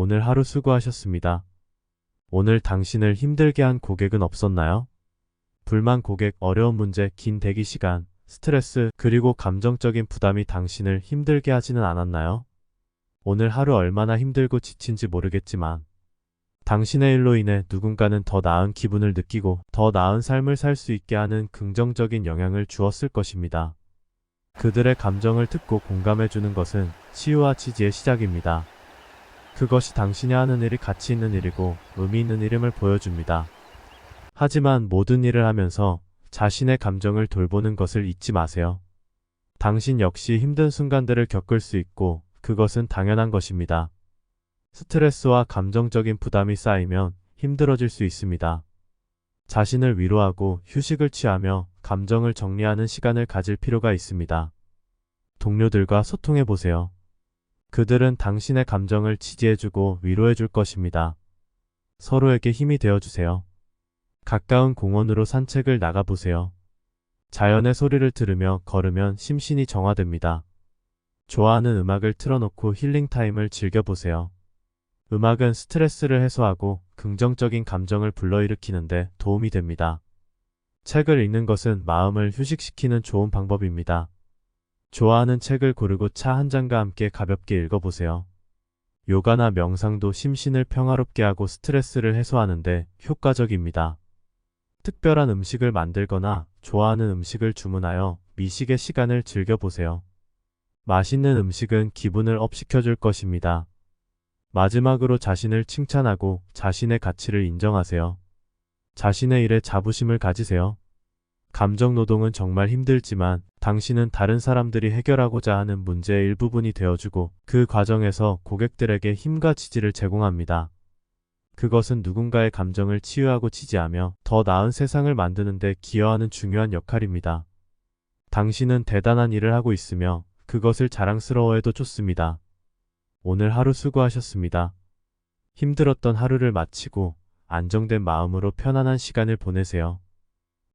오늘 하루 수고하셨습니다. 오늘 당신을 힘들게 한 고객은 없었나요? 불만 고객, 어려운 문제, 긴 대기 시간, 스트레스, 그리고 감정적인 부담이 당신을 힘들게 하지는 않았나요? 오늘 하루 얼마나 힘들고 지친지 모르겠지만, 당신의 일로 인해 누군가는 더 나은 기분을 느끼고 더 나은 삶을 살 수 있게 하는 긍정적인 영향을 주었을 것입니다. 그들의 감정을 듣고 공감해주는 것은 치유와 지지의 시작입니다. 그것이 당신이 하는 일이 가치 있는 일이고 의미 있는 일임을 보여줍니다. 하지만 모든 일을 하면서 자신의 감정을 돌보는 것을 잊지 마세요. 당신 역시 힘든 순간들을 겪을 수 있고 그것은 당연한 것입니다. 스트레스와 감정적인 부담이 쌓이면 힘들어질 수 있습니다. 자신을 위로하고 휴식을 취하며 감정을 정리하는 시간을 가질 필요가 있습니다. 동료들과 소통해 보세요. 그들은 당신의 감정을 지지해주고 위로해줄 것입니다. 서로에게 힘이 되어주세요. 가까운 공원으로 산책을 나가보세요. 자연의 소리를 들으며 걸으면 심신이 정화됩니다. 좋아하는 음악을 틀어놓고 힐링 타임을 즐겨보세요. 음악은 스트레스를 해소하고 긍정적인 감정을 불러일으키는데 도움이 됩니다. 책을 읽는 것은 마음을 휴식시키는 좋은 방법입니다. 좋아하는 책을 고르고 차 한 잔과 함께 가볍게 읽어보세요. 요가나 명상도 심신을 평화롭게 하고 스트레스를 해소하는데 효과적입니다. 특별한 음식을 만들거나 좋아하는 음식을 주문하여 미식의 시간을 즐겨보세요. 맛있는 음식은 기분을 업시켜줄 것입니다. 마지막으로 자신을 칭찬하고 자신의 가치를 인정하세요. 자신의 일에 자부심을 가지세요. 감정 노동은 정말 힘들지만 당신은 다른 사람들이 해결하고자 하는 문제의 일부분이 되어주고 그 과정에서 고객들에게 힘과 지지를 제공합니다. 그것은 누군가의 감정을 치유하고 지지하며 더 나은 세상을 만드는 데 기여하는 중요한 역할입니다. 당신은 대단한 일을 하고 있으며 그것을 자랑스러워해도 좋습니다. 오늘 하루 수고하셨습니다. 힘들었던 하루를 마치고 안정된 마음으로 편안한 시간을 보내세요.